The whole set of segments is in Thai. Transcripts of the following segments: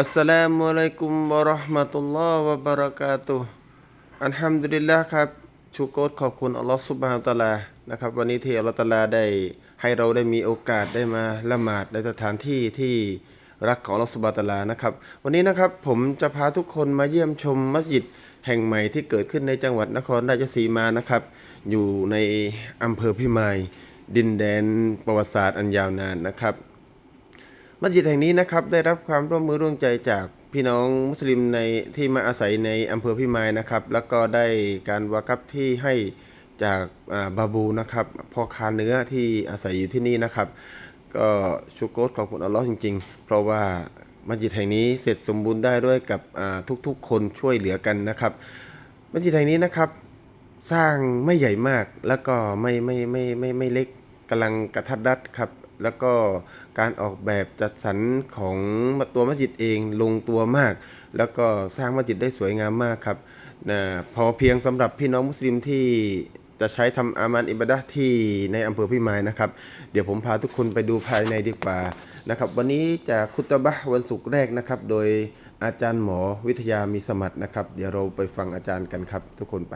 อัสสลามุอะลัยกุมวะเราะห์มะตุลลอฮ์วะบะเราะกาตุฮ์อัลฮัมดุลิลลาห์ครับ ชูโกรขอบคุณอัลลอฮ์ซุบฮานตะลา นะครับ วันนี้ที่อัลลอฮ์ตะลาได้ให้เราได้มีโอกาสได้มาละหมาดในสถานที่ที่รักของอัลลอฮ์ซุบฮานตะลา นะครับ วันนี้นะครับผมจะพาทุกคนมาเยี่ยมชมมัสยิดแห่งใหม่ที่เกิดขึ้นในจังหวัดนครราชสีมา นะครับ อยู่ในอำเภอพิมาย ดินแดนประวัติศาสตร์อันยาวนานนะครับ มัสยิดแห่งนี้นะครับได้รับความร่วมมือร่วมใจจากพี่น้องมุสลิมในที่มาอาศัยในอำเภอพิมายนะครับ แล้วก็ได้การวากับที่ให้จากบาบูนะครับพ่อค้าเนื้อที่อาศัยอยู่ที่นี่นะครับ ก็ชูโกรขอบคุณอัลลอฮ์จริง ๆ เพราะว่ามัสยิดแห่งนี้เสร็จสมบูรณ์ได้ด้วยกับทุกๆ คนช่วยเหลือกันนะครับมัสยิดแห่งนี้นะครับ สร้างไม่ใหญ่มากแล้วก็ไม่ไม่ไม่ไม่ไม่เล็กกำลังกระทัดรัดครับ แล้วก็ การออกแบบจัดสรรของตัวมัสยิดเองลงตัวมาก แล้วก็สร้างมัสยิดได้สวยงามมากครับนะพอเพียงสำหรับพี่น้องมุสลิมที่จะใช้ทำอามันอิบาดะที่ในอำเภอพิมายนะครับ เดี๋ยวผมพาทุกคนไปดูภายในดีกว่านะครับ วันนี้จะคุตบะวันศุกร์แรกนะครับ โดยอาจารย์หมอวิทยามีสมัตินะครับ เดี๋ยวเราไปฟังอาจารย์กันครับ ทุกคนไป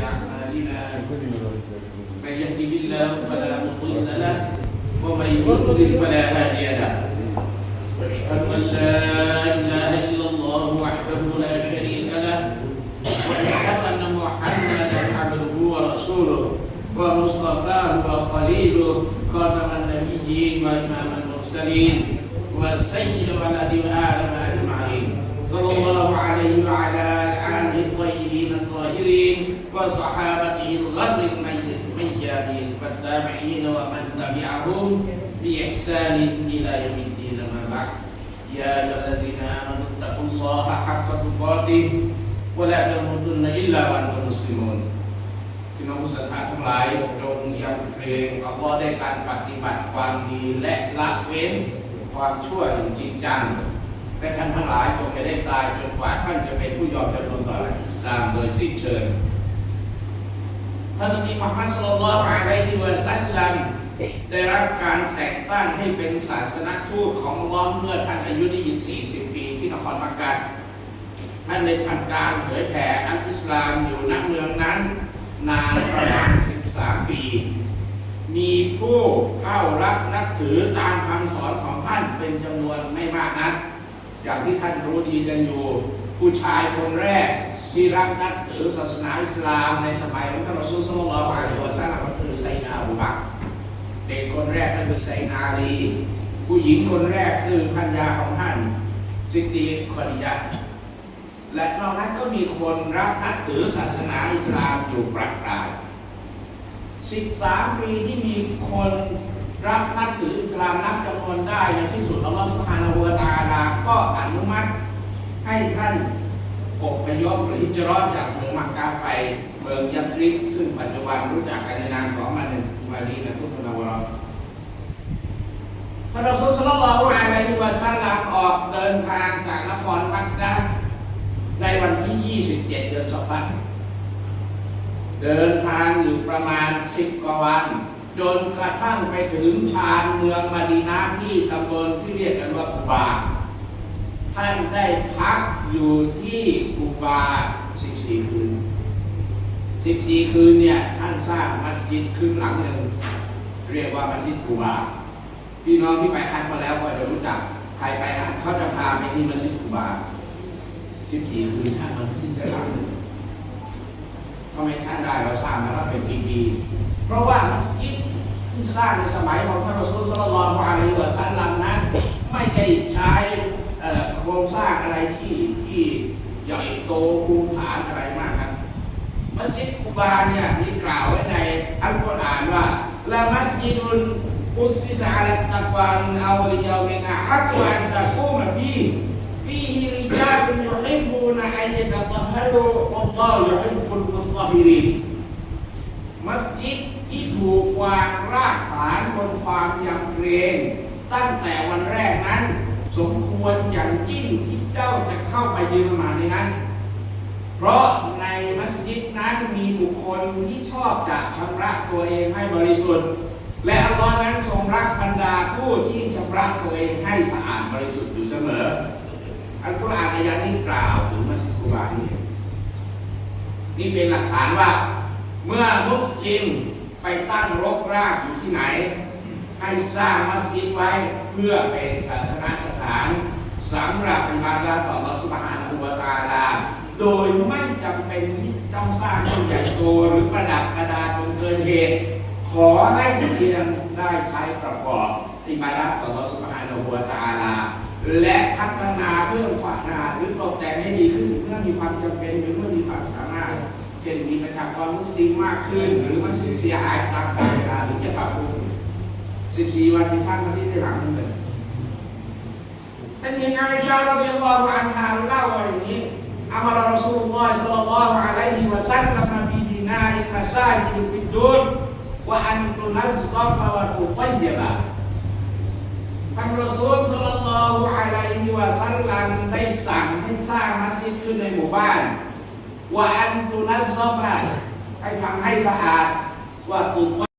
أعمالنا من يهده الله فلا مضل له ومن يضلل فلا هادي له. وأشهد أن لا إله إلا الله وحده لا شريك له وأشهد أن محمدا عبده ورسوله ومصطفاه وخليله خاتم النبيين وإمام المرسلين وسيد ولد آدم أجمعين. صلى الله عليه وعلى الطاهرين وصحابته الغر الميامين والتابعين ومن تبعهم باحسان الى يوم الدين ما بعد يا ايها الذين امنوا اتقوا الله حق تقاته ولا تموتن الا وانتم مسلمون พี่น้องผู้ศรัทธาทั้งหลายจงยังเพลงอัลลอฮ์ได้การปฏิบัติความดีและละเว้นความชั่วอย่างจริงจังและท่านทั้งหลายจงไม่ได้ตายจนกว่าท่านจะเป็นผู้ยอมจำนนต่อห ่ ลามโดยสิ้นเชิงท่านนบีมุฮัมมัดศ็อลลัลอะลัยฮิวะซัลลัมได้รับการแต่งตั้งให้เป็นศาสนทูตของอัลลอฮ์เมื่อท่านอายุได้ยิน40 ปีที่นครมักกะท่านได้ทำการเผยแผ่อัลอิสลามอยู่ณเมืองนั้น นานประมาณ 13 ปี มีผู้เข้ารับนับถือตามคำสอนของท่านเป็นจำนวนไม่มากนักอย่างที่ท่านรู้ดีกันอยู่ ผู้ชายคนแรก ที่รับนับถือศาสนาอิสลามในสมัยของท่านรอซูลซัลลัลลอฮุอะลัยฮิวะซัลลัมก็คือไซนาอบูบักเด็กคนแรกก็คือไซนาลี ผู้หญิงคนแรกคือพันยาของท่านซิดดีคอดิยะและนอกนั้นก็มีคนรับนับถือศาสนาอิสลามอยู่ประปราย13 ปีที่มีคนรับนับถืออิสลามนับจำนวนได้ในที่สุดอัลลอฮฺสุบฮานาหูวตาลาก็อนุมัติให้ท่าน อพยพหรือฮิจรอดจากเมืองมักกะไปเมืองยัสริบซึ่งปัจจุบันรู้จักกันในนามของมันมาดีนะทุกคนาวะรอท่านรอซูลศ็อลลัลลอฮุอะลัยฮิวะซัลลัมออกเดินทางจากนครมักกะในวันที่ 27 เดือนสฟัดเดินทางอยู่ประมาณ 10 กว่าวัน จนกระทั่งไปถึงชานเมืองมาดีนาที่ตำบลที่เรียกกันว่ากุบา ท่านได้พักอยู่ที่กุบา 14 คืน 14 คืนเนี่ย ท่านสร้างมัสยิดขึ้นหลังหนึ่งเรียกว่ามัสยิดกุบา พี่น้องที่ไปฮัจมาแล้วก็จะรู้จัก ใครไปฮัจเขาจะพาไปที่มัสยิดกุบา 14 คืนสร้างมัสยิดได้หลังหนึ่งก็ไม่สร้างได้เราสร้างมาแล้วเป็นปีๆเพราะว่ามัสยิดที่สร้างในสมัยของท่านรอซูลศ็อลลลลอฮุอะลัยฮิวะซัลลัมนั้นไม่ได้ใช้เอ่อโครงสร้างอะไรที่ที่ใหญ่โตภูฐานอะไรมากครับมัสยิดคูบาเนี่ยมีกล่าวไว้ในอัลกุรอานว่าละมัสยิดุนอุสซิซะอะลัตตักวามินอัวลิยามินอะฮักวะอันตะกูมะฟีฟีฮิริจาลุนยุฮิบูนะอันยะตะตะฮะรุวัลลอฮุยุฮิบบุลมุตตะฮิรินมัสยิดที่ถูกวางรากฐานบนความยำเกรงตั้งแต่วันแรกนั้น สมควรอย่างยิ่งที่เจ้าจะเข้าไปยืนละมาในนั้น เพราะในมัสยิดนั้นมีบุคคลที่ชอบจะชำระตัวเองให้บริสุทธิ์ และอัลลอฮ์นั้นทรงรักบรรดาผู้ที่ชำระตัวเองให้สะอาดบริสุทธิ์อยู่เสมอ อัลกุรอานอายะนี้กล่าวถึงมัสยิดกุบานี่นี่เป็นหลักฐานว่า เมื่อมุสลิมไปตั้งรกรากอยู่ที่ไหน ให้สร้างมัสยิดไว้เพื่อเป็นศาสนสถานสำหรับอิบาดะต่อ Allah Subhanahu wa Ta'ala โดยไม่จำเป็นที่ต้องสร้างต้นใหญ่โตหรือประดับประดาจนเกินเหตุ ขอให้เพียงได้ใช้ประกอบอิบาดะห์ต่อ Allah Subhanahu wa Ta'ala และพัฒนาเพิ่มความนาหรือตกแต่งให้ดีขึ้นเมื่อมีความจำเป็นหรือเมื่อมีความสามารถเช่นมีประชากรมุสลิมมากขึ้น หรือมัสยิดเสียหายตามกาลเวลาหรือจะปรับปรุง14 วันที่สร้างมัสยิดได้หลังนึงเลยท่านยังไงชาเราเรียกว่าอันฮาเล่าว่าอย่างนี้ วะอันตุนัซซอฟะวะตุตัยยบะท่านรอซูลสัลลัลลอฮุอะลัยฮิวะซัลลัมได้สั่งให้สร้างมัสยิดขึ้นในหมู่บ้านวะอันตุนัซซอฟะให้ทำให้สะอาดวะตุ